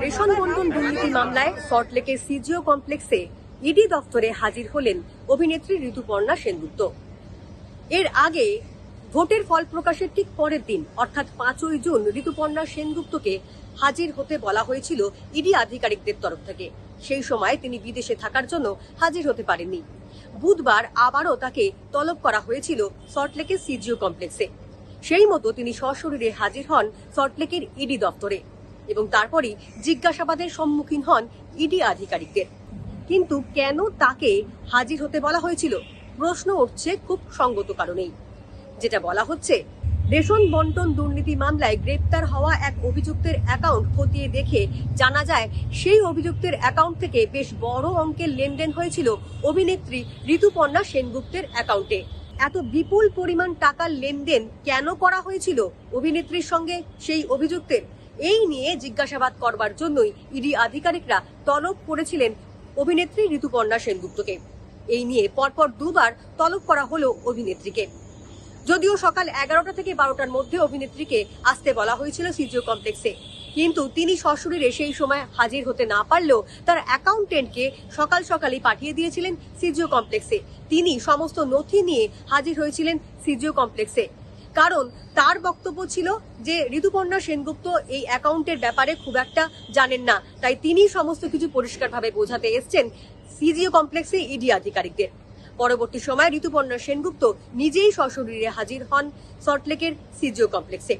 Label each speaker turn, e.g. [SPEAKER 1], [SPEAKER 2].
[SPEAKER 1] Ration বন্ধন দুর্নীতি মামলায় সল্টলেকের সিজিও কমপ্লেক্সে ইডি দফতরে হাজির হলেন অভিনেত্রী ঋতুপর্ণা সেনগুপ্ত। এর আগে ভোটের ফল প্রকাশের ঠিক পরের দিন, অর্থাৎ পাঁচই জুন, ঋতুপর্ণা সেনগুপ্তকে হাজির হতে বলা হয়েছিল ইডি আধিকারিকদের তরফ থেকে। সেই সময় তিনি বিদেশে থাকার জন্য হাজির হতে পারেননি। বুধবার আবারও তাকে তলব করা হয়েছিল সল্টলেকের সিজিও কমপ্লেক্সে। সেই মতো তিনি সশরীরে হাজির হন সল্টলেকের ইডি দপ্তরে এবং তারপরই জিজ্ঞাসাবাদের সম্মুখীন হন ইডি আধিকারিকদের। কিন্তু কেন তাকে হাজির হতে বলা হয়েছিল? প্রশ্ন উঠছে খুব সঙ্গত কারণেই। যেটা বলা হচ্ছে, রেশন বন্টন দুর্নীতি মামলায় গ্রেপ্তার হওয়া এক অভিযুক্তের অ্যাকাউন্ট খতিয়ে দেখে জানা যায়, সেই অভিযুক্তের অ্যাকাউন্ট থেকে বেশ বড় অঙ্কের লেনদেন হয়েছিল অভিনেত্রী ঋতুপর্ণা সেনগুপ্তের অ্যাকাউন্টে। এত বিপুল পরিমাণ টাকার লেনদেন কেন করা হয়েছিল অভিনেত্রীর সঙ্গে সেই অভিযুক্তের? এই নিয়ে জিজ্ঞাসাবাদ করবার জন্যই ইডি আধিকারিকরা তলব করেছিলেন অভিনেত্রী ঋতুপর্ণা সেনগুপ্তকে। এই নিয়ে পরপর দুবার তলব করা হলো অভিনেত্রীকে। যদিও সকাল এগারোটা থেকে বারোটার মধ্যে অভিনেত্রীকে আসতে বলা হয়েছিল সিজিও কমপ্লেক্সে। কিন্তু তিনি সশরীরে সেই সময় হাজির হতে না পারলেও তার অ্যাকাউন্টেন্টকে সকাল সকালই পাঠিয়ে দিয়েছিলেন সিজিও কমপ্লেক্সে। তিনি সমস্ত নথি নিয়ে হাজির হয়েছিলেন সিজিও কমপ্লেক্সে। কারণ তার বক্তব্য ছিল যে, ঋতুপর্ণা সেনগুপ্ত এই অ্যাকাউন্টের ব্যাপারে খুব একটা জানেন না। তাই তিনি সমস্ত কিছু পরিষ্কারভাবে বোঝাতে এসছেন সিজিও কমপ্লেক্সে ইডি আধিকারিকদের। পরবর্তী সময় ঋতুপর্ণা সেনগুপ্ত নিজেই সশরীরে হাজির হন সল্টলেকের সিজিও কমপ্লেক্সে।